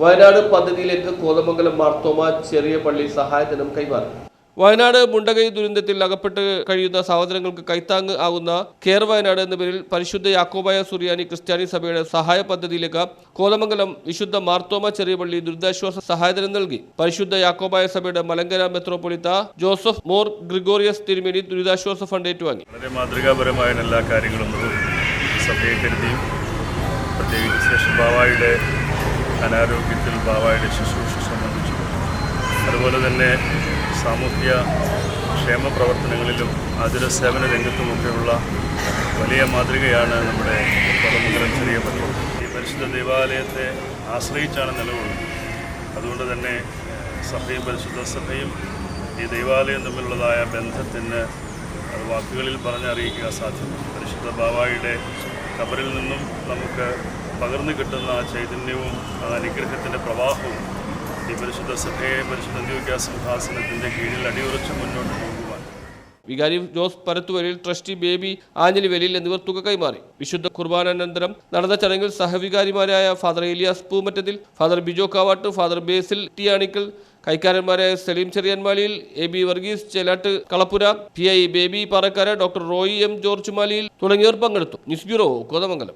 Wayanad പദ്ധതിയിലേക്ക് കോതമംഗലം മാർത്തോമ ചെറിയ പള്ളി സഹായധനം കൈമാറി. വയനാട് മുണ്ടകൈ ദുരന്തത്തിൽ അകപ്പെട്ട് കഴിയുന്ന സഹോദരങ്ങൾക്ക് കൈത്താങ് ആകുന്ന കെയർ വയനാട് എന്ന പേരിൽ പരിശുദ്ധ യാക്കോബായ സുറിയാനി ക്രിസ്ത്യാനി സഭയുടെ സഹായ പദ്ധതിയിലേക്ക് കോതമംഗലം വിശുദ്ധ മാർത്തോമ ചെറിയ പള്ളി ദുരിതാശ്വാസ സഹായധനം നൽകി. പരിശുദ്ധ യാക്കോബായ സഭയുടെ മലങ്കര മെത്രോപൊളിത്ത ജോസഫ് മോർ ഗ്രിഗോറിയസ് തിരുമേനി ദുരിതാശ്വാസ ഫണ്ട് ഏറ്റുവാങ്ങി. വളരെ മാതൃകാപരമായ എല്ലാ കാര്യങ്ങളും സഭയെ കരുതിയും പ്രത്യേകിച്ച് ശേഷം ബാവായുടെ അനാരോഗ്യത്തിൽ ബാബായുടെ ശുശ്രൂഷ സംബന്ധിച്ചു. അതുപോലെ തന്നെ സാമൂഹ്യ ക്ഷേമ പ്രവർത്തനങ്ങളിലും അതിര സേവന രംഗത്തുമൊക്കെയുള്ള വലിയ മാതൃകയാണ് നമ്മുടെ കൊടമംഗലം ചെറിയ ഈ പരിശുദ്ധ ദേവാലയത്തെ ആശ്രയിച്ചാണ് നിലകൊള്ളുന്നത്. അതുകൊണ്ട് തന്നെ സഭയും പരിശുദ്ധ സഭയും ഈ ദൈവാലയം തമ്മിലുള്ളതായ ബന്ധത്തിന് അത് വാക്കുകളിൽ പറഞ്ഞറിയിക്കുക സാധ്യമല്ല. പരിശുദ്ധ ബാവായുടെ കബറിൽ നിന്നും നമുക്ക് പകർന്നു കിട്ടുന്ന ആ ചൈതന്യവും അനുഗ്രഹത്തിന്റെ പ്രവാഹവും ഈ പരിശുദ്ധ സഭയെ പരിശുദ്ധ അന്ത്യോഗ്യ സിംഹാസനത്തിന്റെ കീഴിൽ അടിയുറച്ച് മുന്നോട്ട് പോകുവാൻ. വികാരി ജോസ് പരത്തുവരിൽ ട്രസ്റ്റി ബേബി ആഞ്ഞലി വെലിൽ എന്നിവർ തുക കൈമാറി. വിശുദ്ധ കുർബാനാനന്തരം നടന്ന ചടങ്ങിൽ സഹവികാരിമാരായ father Elias Poomattathil father Bijo Kavattu father Basil Tiyanikkal കൈക്കാരന്മാരായ Saleem Cheriyanmaliyil A B Varghese Chelattu Kalappura P I Baby Parakkara doctor Roy M George Maliyil തുടങ്ങിയവർ പങ്കെടുത്തു. News bureau Kothamangalam.